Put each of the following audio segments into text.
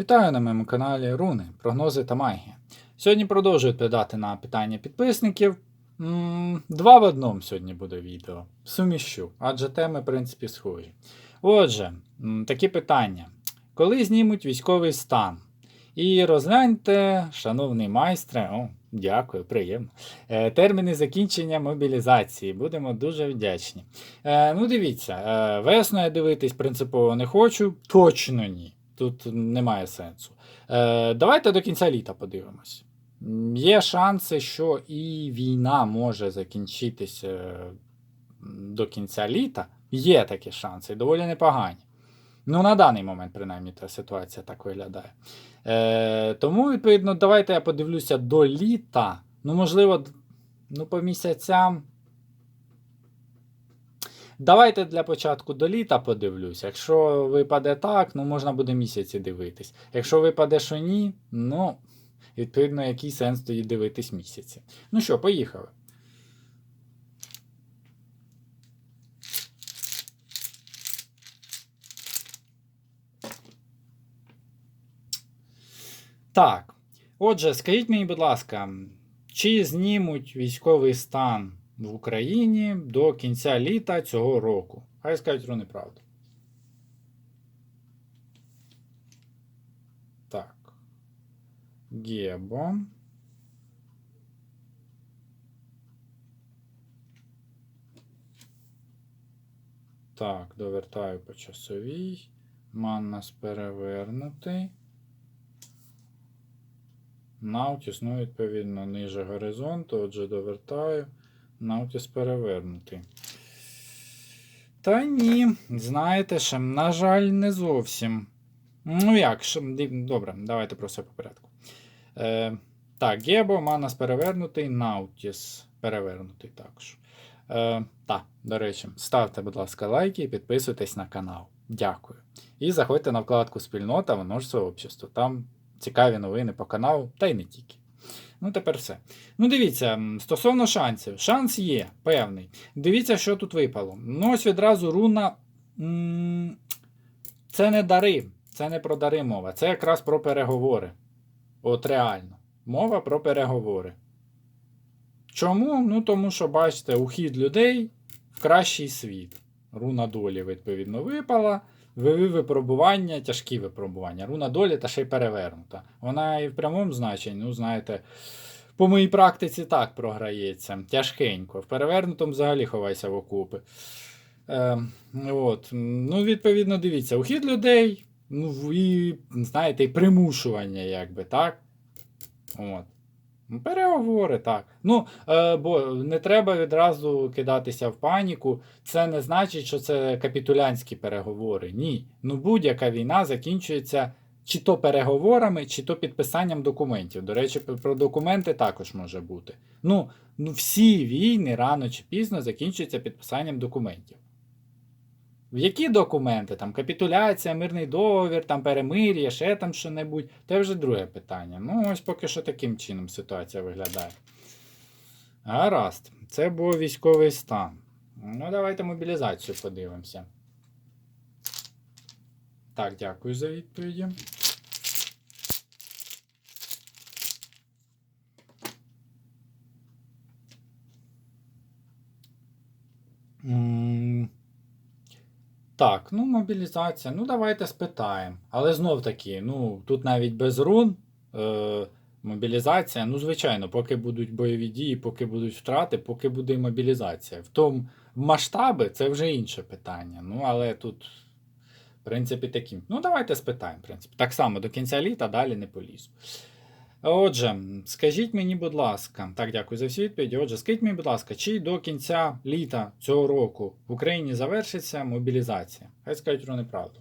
Вітаю на моєму каналі Руни, прогнози та магія. Сьогодні продовжую відповідати на питання підписників. Два в одному сьогодні буде відео. Суміщу, адже теми, в принципі, схожі. Отже, такі питання. Коли знімуть військовий стан? І розгляньте, шановний майстре, о, дякую, приємно. Е, терміни закінчення мобілізації. Будемо дуже вдячні. Е, ну, дивіться, е, весно я дивитись принципово не хочу, точно ні. Тут немає сенсу. Е, давайте до кінця літа подивимось. Є шанси, що і війна може закінчитися е, до кінця літа. Є такі шанси, доволі непогані. Ну, на даний момент, принаймні, та ситуація так виглядає. Е, тому, відповідно, давайте я подивлюся до літа. Ну, можливо, ну, по місяцям. Давайте для початку до літа подивлюся. Якщо випаде так, ну можна буде місяці дивитись. Якщо випаде, що ні, ну, відповідно, який сенс тоді дивитись місяці. Ну що, поїхали. Так. Отже, скажіть мені, будь ласка, чи знімуть військовий стан в Україні до кінця літа цього року? Хай скажуть руни правду. Так. Гебо. Так, довертаю по часовій. Маннас перевернутий. Наутіс, ну, відповідно, ниже горизонту, отже, довертаю. Наутіс перевернутий. Та ні, знаєте ще, на жаль, не зовсім. Ну як, що, добре, давайте про все по порядку. Е, так, Гебо, Манас перевернутий, Наутіс перевернутий також. Е, так, до речі, ставте, будь ласка, лайки і підписуйтесь на канал. Дякую. І заходьте на вкладку Спільнота, воно ж сообщество. Там цікаві новини по каналу, та й не тільки. Ну, тепер все. Ну, дивіться, стосовно шансів. Шанс є, певний. Дивіться, що тут випало. Ну, ось відразу руна. Це не дари. Це не про дари мова. Це якраз про переговори. От реально. Мова про переговори. Чому? Ну, тому що, бачите, ухід людей в кращий світ. Руна долі, відповідно, випала. Ви випробування, тяжкі випробування. Руна долі та ще й перевернута. Вона і в прямому значенні, ну, знаєте, по моїй практиці так програється. Тяжкенько. В перевернутому взагалі ховайся в окопи. Е, от. Ну, відповідно, дивіться, ухід людей, ну, і, знаєте, і примушування, якби, так? От. Ну, Переговори, так. Ну, е, бо не треба відразу кидатися в паніку. Це не значить, що це капітулянські переговори. Ні. Ну, будь-яка війна закінчується чи то переговорами, чи то підписанням документів. До речі, про документи також може бути. Ну, ну всі війни рано чи пізно закінчуються підписанням документів. В які документи? Там капітуляція, мирний договір, там перемир'я, ще там що-небудь. Це вже друге питання. Ну, ось поки що таким чином ситуація виглядає. Гаразд, це був військовий стан. Ну, давайте мобілізацію подивимося. Так, дякую за відповіді. М, Так, ну мобілізація. Ну, давайте спитаємо. Але знов таки, ну, тут навіть без рун. Е, мобілізація, ну, звичайно, поки будуть бойові дії, поки будуть втрати, поки буде мобілізація. В тому масштаби це вже інше питання. Ну, але тут, в принципі, таким. Ну, давайте спитаємо, в принципі. Так само до кінця літа далі не полізу. Отже, скажіть мені, будь ласка, так, дякую за всі відповіді. Отже, скажіть мені, будь ласка, чи до кінця літа цього року в Україні завершиться мобілізація? Хай скажуть про неправду.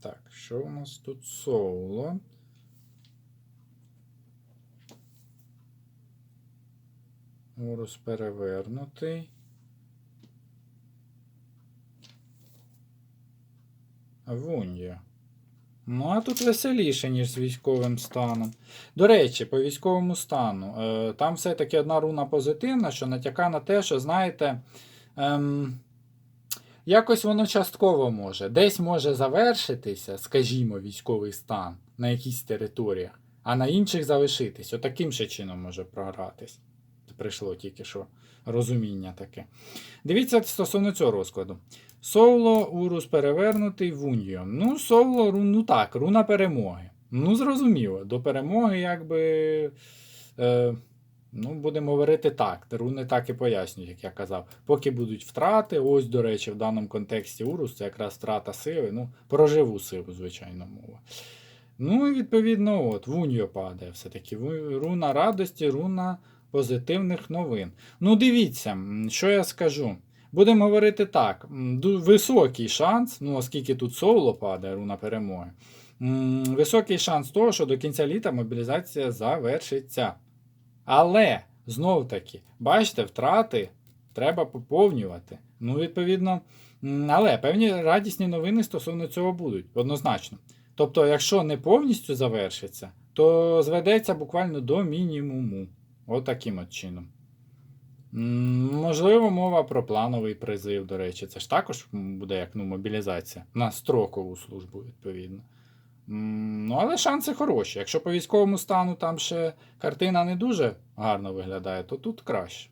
Так, що у нас тут соло? Урус перевернутий. Вунья. Ну, а тут веселіше, ніж з військовим станом. До речі, по військовому стану. Е, там все-таки одна руна позитивна, що натяка на те, що, знаєте, ем, якось воно частково може. Десь може завершитися, скажімо, військовий стан на якійсь територіях, а на інших залишитись. Отаким ще чином може програтись. Прийшло тільки що розуміння таке. Дивіться стосовно цього розкладу. Соло Урус перевернутий в Унію. Ну, соло, ну так, руна перемоги. Ну, зрозуміло, до перемоги, якби. Е, ну, будемо говорити так. Руни так і пояснюють, як я казав. Поки будуть втрати, ось, до речі, в даному контексті Урус це якраз втрата сили, ну, про живу силу, звичайно, мова. Ну і відповідно, от, в Унію падає все-таки. Руна радості, руна позитивних новин. Ну, дивіться, що я скажу. Будемо говорити так: високий шанс, ну оскільки тут соло падає руна перемоги. Високий шанс того, що до кінця літа мобілізація завершиться. Але, знов таки, бачите, втрати треба поповнювати. Ну, відповідно, але певні радісні новини стосовно цього будуть, однозначно. Тобто, якщо не повністю завершиться, то зведеться буквально до мінімуму. Отаким от чином. Можливо, мова про плановий призив, до речі, це ж також буде як ну, мобілізація на строкову службу, відповідно. Ну, але шанси хороші. Якщо по військовому стану там ще картина не дуже гарно виглядає, то тут краще.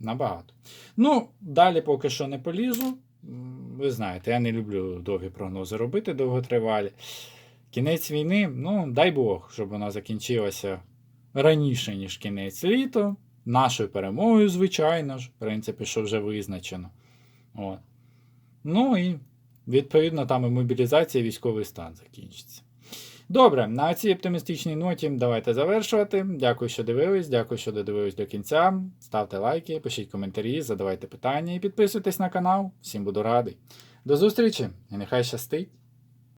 Набагато. Ну, далі поки що не полізу. Ви знаєте, я не люблю довгі прогнози робити довготривалі. Кінець війни, ну, дай Бог, щоб вона закінчилася раніше, ніж кінець літа. Нашою перемогою, звичайно ж, в принципі, що вже визначено. От. Ну і відповідно там і мобілізація, і військовий стан закінчиться. Добре, на цій оптимістичній ноті давайте завершувати. Дякую, що дивились, дякую, що додивились до кінця. Ставте лайки, пишіть коментарі, задавайте питання і підписуйтесь на канал. Всім буду радий. До зустрічі і нехай щастить!